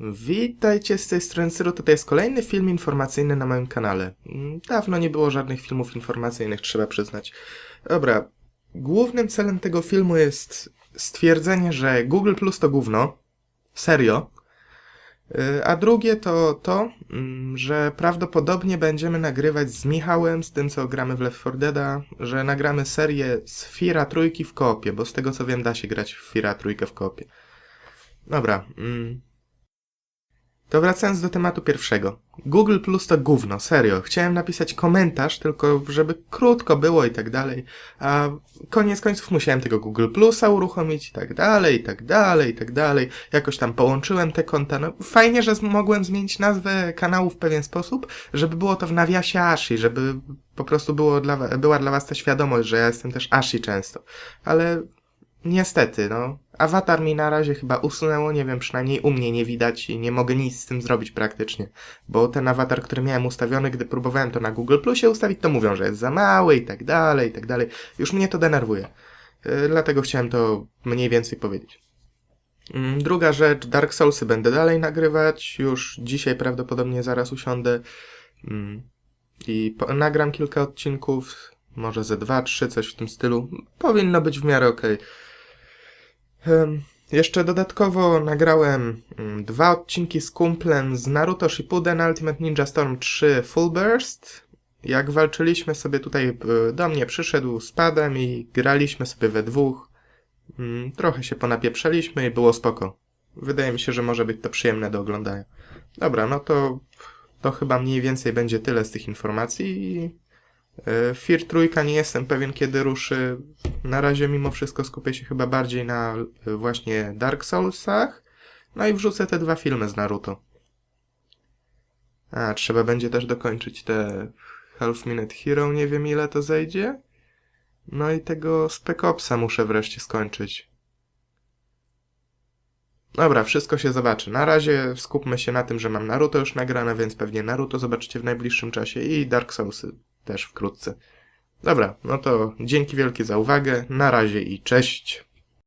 Witajcie z tej strony Syro, to jest kolejny film informacyjny na moim kanale. Mm, Dawno nie było żadnych filmów informacyjnych, trzeba przyznać. Dobra, głównym celem tego filmu jest stwierdzenie, że Google Plus to gówno. Serio. Y, A drugie to to, mm, że prawdopodobnie będziemy nagrywać z Michałem, z tym co gramy w Left 4 Deada, że nagramy serię z Fira trójki w koopie, bo z tego co wiem da się grać w Fira trójkę w koopie. Dobra. To wracając do tematu pierwszego. Google Plus to gówno, serio. Chciałem napisać komentarz, tylko żeby krótko było i tak dalej. A koniec końców musiałem tego Google Plusa uruchomić i tak dalej, i tak dalej, i tak dalej. Jakoś tam połączyłem te konta. No fajnie, że mogłem zmienić nazwę kanału w pewien sposób, żeby było to w nawiasie Ashi, żeby po prostu było dla, była dla was ta świadomość, że ja jestem też Ashi często. Ale Niestety, no. Awatar mi na razie chyba usunęło, nie wiem, przynajmniej u mnie nie widać i nie mogę nic z tym zrobić praktycznie. Bo ten awatar, który miałem ustawiony, gdy próbowałem to na Google Plusie ustawić, to mówią, że jest za mały i tak dalej, i tak dalej. Już mnie to denerwuje. Yy, dlatego chciałem to mniej więcej powiedzieć. Mm, Druga rzecz, Dark Soulsy będę dalej nagrywać. Już dzisiaj prawdopodobnie zaraz usiądę mm, i nagram kilka odcinków. Może ze dwa, trzy, coś w tym stylu. Powinno być w miarę okej. Em, Jeszcze dodatkowo nagrałem mm, dwa odcinki z kumplem z Naruto Shippuden Ultimate Ninja Storm 3 Full Burst. Jak walczyliśmy sobie tutaj, e, do mnie przyszedł z padem i graliśmy sobie we dwóch. Mm, Trochę się ponapieprzaliśmy i było spoko. Wydaje mi się, że może być to przyjemne do oglądania. Dobra, no to to chyba mniej więcej będzie tyle z tych informacji i Fear trójka nie jestem pewien kiedy ruszy. Na razie mimo wszystko skupię się chyba bardziej na y, właśnie Dark Soulsach. No i wrzucę te dwa filmy z Naruto. A, trzeba będzie też dokończyć te Half Minute Hero, nie wiem ile to zejdzie. No i tego Spec Opsa muszę wreszcie skończyć. Dobra, wszystko się zobaczy. Na razie skupmy się na tym, że mam Naruto już nagrane, więc pewnie Naruto zobaczycie w najbliższym czasie i Dark Soulsy też wkrótce. Dobra, no to dzięki wielkie za uwagę, na razie i cześć.